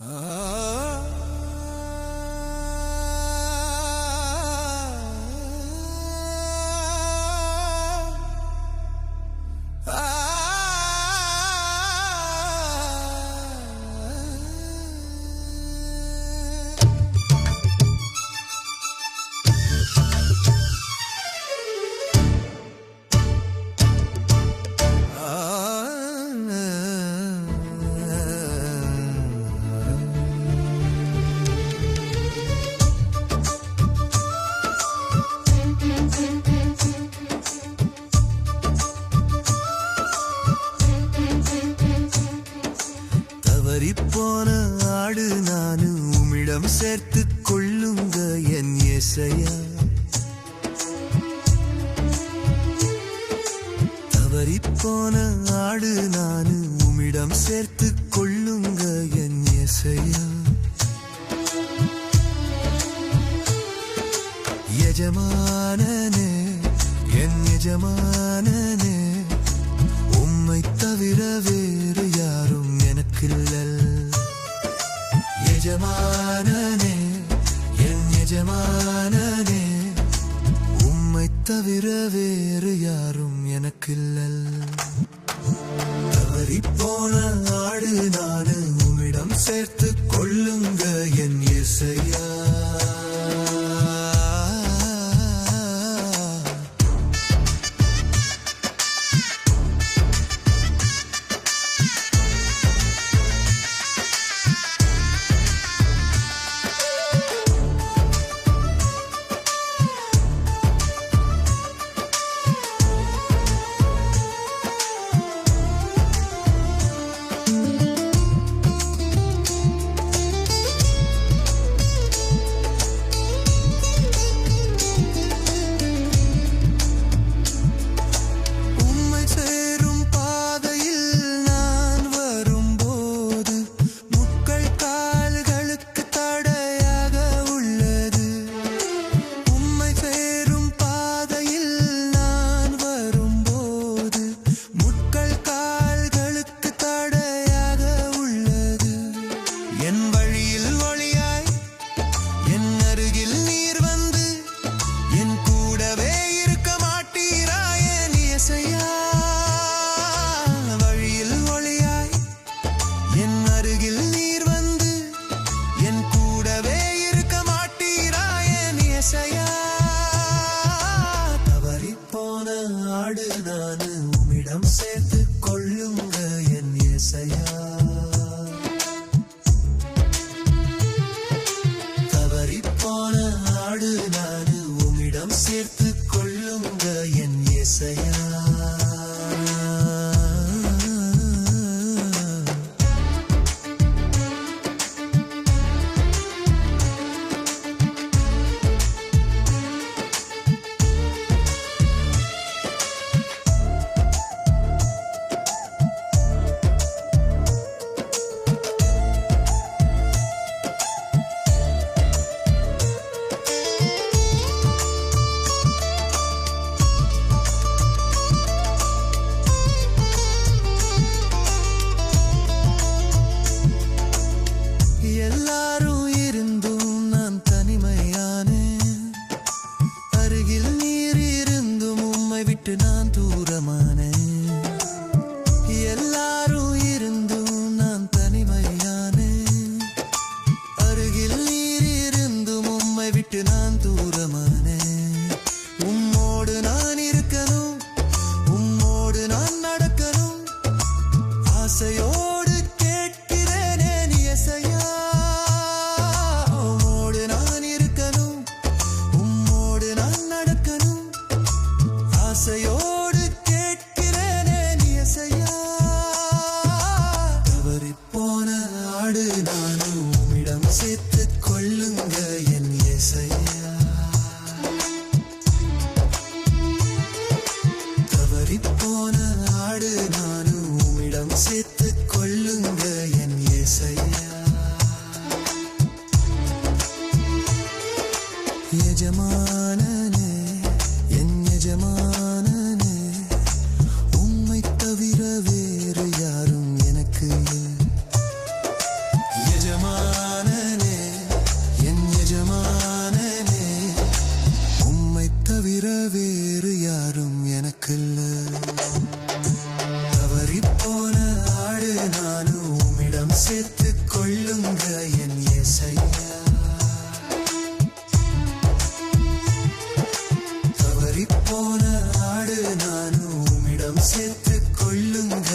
Ah. பறிப்போன ஆடு நானு உமிடம் சேர்த்து கொள்ளுங்க என் இசையா தவறிப்போன ஆடு நானு உமிடம் சேர்த்து கொள்ளுங்க என் இசையா எஜமானனே என் எஜமானனே உம்மை தவிர வேறு தவிர வேறு யாரும் எனக்கில்லல்ல விட்டு நான் தூரமா கொள்ளுங்க என் இசையா. தவறிப்போன ஆடு நானும் உம்மிடம் சேர்த்து கொள்ளுங்க. கொள்ளுங்க என் இசையா தவறிப்போன நாடு நானும் உம்மிடம் சேர்த்து கொள்ளுங்க